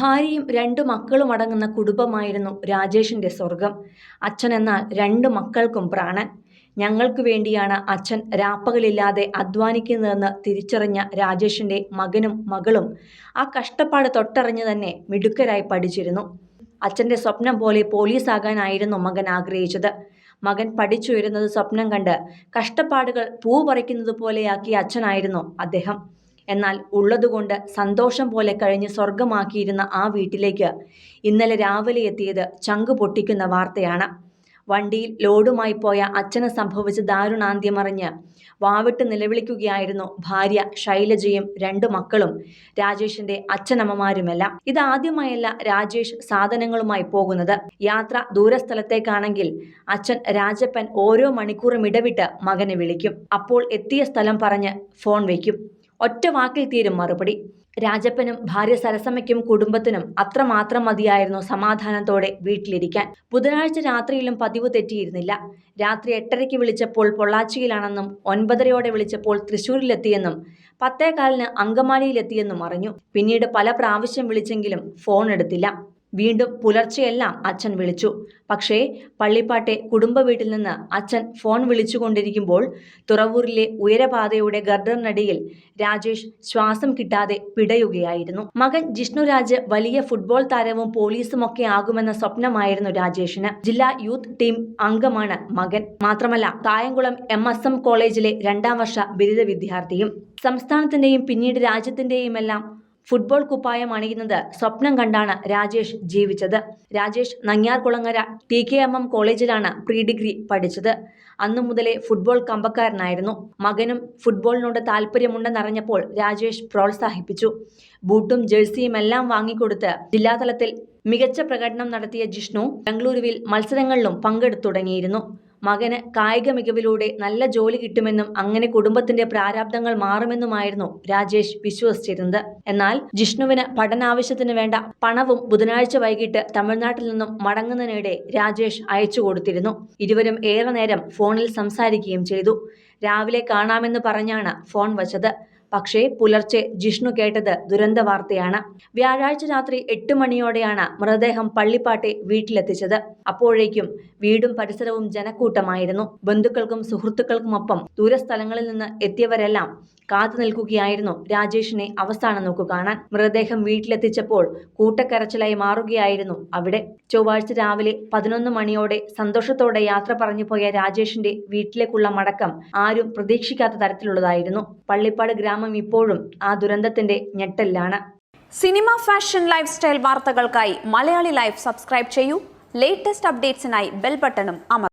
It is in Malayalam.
ഭാര്യയും രണ്ടു മക്കളും അടങ്ങുന്ന കുടുംബമായിരുന്നു രാജേഷിന്റെ സ്വർഗം. അച്ഛൻ എന്നാൽ രണ്ട് മക്കൾക്കും പ്രാണൻ. ഞങ്ങൾക്ക് വേണ്ടിയാണ് അച്ഛൻ രാപ്പകലില്ലാതെ അധ്വാനിക്കുന്നതെന്ന് തിരിച്ചറിഞ്ഞ രാജേഷിന്റെ മകനും മകളും ആ കഷ്ടപ്പാട് തൊട്ടറിഞ്ഞു തന്നെ മിടുക്കരായി പഠിച്ചിരുന്നു. അച്ഛന്റെ സ്വപ്നം പോലെ പോലീസാകാനായിരുന്നു മകൻ ആഗ്രഹിച്ചത്. മകൻ പഠിച്ചുയരുന്നത് സ്വപ്നം കണ്ട് കഷ്ടപ്പാടുകൾ പൂ പറിക്കുന്നത് പോലെയാക്കിയ അച്ഛനായിരുന്നു അദ്ദേഹം. എന്നാൽ ഉള്ളതുകൊണ്ട് സന്തോഷം പോലെ കഴിഞ്ഞ് സ്വർഗമാക്കിയിരുന്ന ആ വീട്ടിലേക്ക് ഇന്നലെ രാവിലെ എത്തിയത് ചങ്കു പൊട്ടിക്കുന്ന വാർത്തയാണ്. വണ്ടിയിൽ ലോഡുമായി പോയ അച്ഛന് സംഭവിച്ച ദാരുണാന്ത്യമറിഞ്ഞ് വാവിട്ട് നിലവിളിക്കുകയായിരുന്നു ഭാര്യ ശൈലജയും രണ്ടു മക്കളും രാജേഷിന്റെ അച്ഛനമ്മമാരുമെല്ലാം. ഇതാദ്യമായല്ല രാജേഷ് സാധനങ്ങളുമായി പോകുന്നത്. യാത്ര ദൂരസ്ഥലത്തേക്കാണെങ്കിൽ അച്ഛൻ രാജപ്പൻ ഓരോ മണിക്കൂറും ഇടവിട്ട് മകനെ വിളിക്കും. അപ്പോൾ എത്തിയ സ്ഥലം പറഞ്ഞ് ഫോൺ വയ്ക്കും. ഒറ്റ വാക്കിൽ തീരും മറുപടി. രാജപ്പനും ഭാര്യ സരസമ്മയ്ക്കും കുടുംബത്തിനും അത്രമാത്രം മതിയായിരുന്നു സമാധാനത്തോടെ വീട്ടിലിരിക്കാൻ. ബുധനാഴ്ച രാത്രിയിലും പതിവ് തെറ്റിയിരുന്നില്ല. രാത്രി എട്ടരയ്ക്ക് വിളിച്ചപ്പോൾ പൊള്ളാച്ചിയിലാണെന്നും ഒൻപതരയോടെ വിളിച്ചപ്പോൾ തൃശൂരിലെത്തിയെന്നും പത്തേകാലിന് അങ്കമാലിയിലെത്തിയെന്നും അറിഞ്ഞു. പിന്നീട് പല പ്രാവശ്യം വിളിച്ചെങ്കിലും ഫോൺ എടുത്തില്ല. വീണ്ടും പുലർച്ചെയെല്ലാം അച്ഛൻ വിളിച്ചു. പക്ഷേ പള്ളിപ്പാട്ടെ കുടുംബ വീട്ടിൽ നിന്ന് അച്ഛൻ ഫോൺ വിളിച്ചുകൊണ്ടിരിക്കുമ്പോൾ തുറവൂരിലെ ഉയരപാതയുടെ ഗർഡറിനടിയിൽ രാജേഷ് ശ്വാസം കിട്ടാതെ പിടയുകയായിരുന്നു. മകൻ ജിഷ്ണുരാജ് വലിയ ഫുട്ബോൾ താരവും പോലീസുമൊക്കെ ആകുമെന്ന സ്വപ്നമായിരുന്നു രാജേഷിന്. ജില്ലാ യൂത്ത് ടീം അംഗമാണ് മകൻ. മാത്രമല്ല കായംകുളം എം എസ് എം കോളേജിലെ രണ്ടാം വർഷ ബിരുദ വിദ്യാർത്ഥിയും സംസ്ഥാനത്തിന്റെയും പിന്നീട് രാജ്യത്തിന്റെയുമെല്ലാം ഫുട്ബോൾ കുപ്പായം അണിയുന്നത് സ്വപ്നം കണ്ടാണ് രാജേഷ് ജീവിച്ചത്. Rajesh Nangiarkulangara T K M M കോളേജിലാണ് പ്രീ ഡിഗ്രി പഠിച്ചത്. അന്നു മുതലേ ഫുട്ബോൾ കമ്പക്കാരനായിരുന്നു. മകനും ഫുട്ബോളിനോട് താല്പര്യമുണ്ടെന്നറിഞ്ഞപ്പോൾ രാജേഷ് പ്രോത്സാഹിപ്പിച്ചു. ബൂട്ടും ജേഴ്സിയും എല്ലാം വാങ്ങിക്കൊടുത്ത് ജില്ലാതലത്തിൽ മികച്ച പ്രകടനം നടത്തിയ ജിഷ്ണു ബംഗളൂരുവിൽ മത്സരങ്ങളിലും പങ്കെടുത്തു തുടങ്ങിയിരുന്നു മകന് കായിക മികവിലൂടെ നല്ല ജോലി കിട്ടുമെന്നും അങ്ങനെ കുടുംബത്തിന്റെ പ്രാരാബ്ദങ്ങൾ മാറുമെന്നുമായിരുന്നു രാജേഷ് വിശ്വസിച്ചിരുന്നത്. എന്നാൽ ജിഷ്ണുവിന് പഠനാവശ്യത്തിന് വേണ്ട പണവും ബുധനാഴ്ച വൈകിട്ട് തമിഴ്നാട്ടിൽ നിന്നും മടങ്ങുന്നതിനിടെ രാജേഷ് അയച്ചു കൊടുത്തിരുന്നു. ഇരുവരും ഏറെ നേരം ഫോണിൽ സംസാരിക്കുകയും ചെയ്തു. രാവിലെ കാണാമെന്ന് പറഞ്ഞാണ് ഫോൺ വച്ചത്. പക്ഷേ പുലർച്ചെ ജിഷ്ണു കേട്ടത് ദുരന്ത വാർത്തയാണ് വ്യാഴാഴ്ച രാത്രി എട്ട് മണിയോടെയാണ് മൃതദേഹം പള്ളിപ്പാട്ടെ വീട്ടിലെത്തിച്ചത്. അപ്പോഴേക്കും വീടും പരിസരവും ജനക്കൂട്ടമായിരുന്നു. ബന്ധുക്കൾക്കും സുഹൃത്തുക്കൾക്കുമൊപ്പം ദൂരസ്ഥലങ്ങളിൽ നിന്ന് എത്തിയവരെല്ലാം കാത്തു നിൽക്കുകയായിരുന്നു രാജേഷിനെ അവസാന നോക്കു കാണാൻ. മൃതദേഹം വീട്ടിലെത്തിച്ചപ്പോൾ കൂട്ടക്കരച്ചിലായി മാറുകയായിരുന്നു അവിടെ. ചൊവ്വാഴ്ച രാവിലെ പതിനൊന്ന് മണിയോടെ സന്തോഷത്തോടെ യാത്ര പറഞ്ഞു പോയ രാജേഷിന്റെ വീട്ടിലേക്കുള്ള മടക്കം ആരും പ്രതീക്ഷിക്കാത്ത തരത്തിലുള്ളതായിരുന്നു. പള്ളിപ്പാട് ഗ്രാമം ഇപ്പോഴും ആ ദുരന്തത്തിന്റെ ഞെട്ടലിലാണ്. സിനിമ ഫാഷൻ ലൈഫ് സ്റ്റൈൽ വാർത്തകൾക്കായി മലയാളി ലൈഫ് സബ്സ്ക്രൈബ് ചെയ്യൂ. ലേറ്റസ്റ്റ് അപ്ഡേറ്റ്സിനായി ബെൽ ബട്ടണും അമർ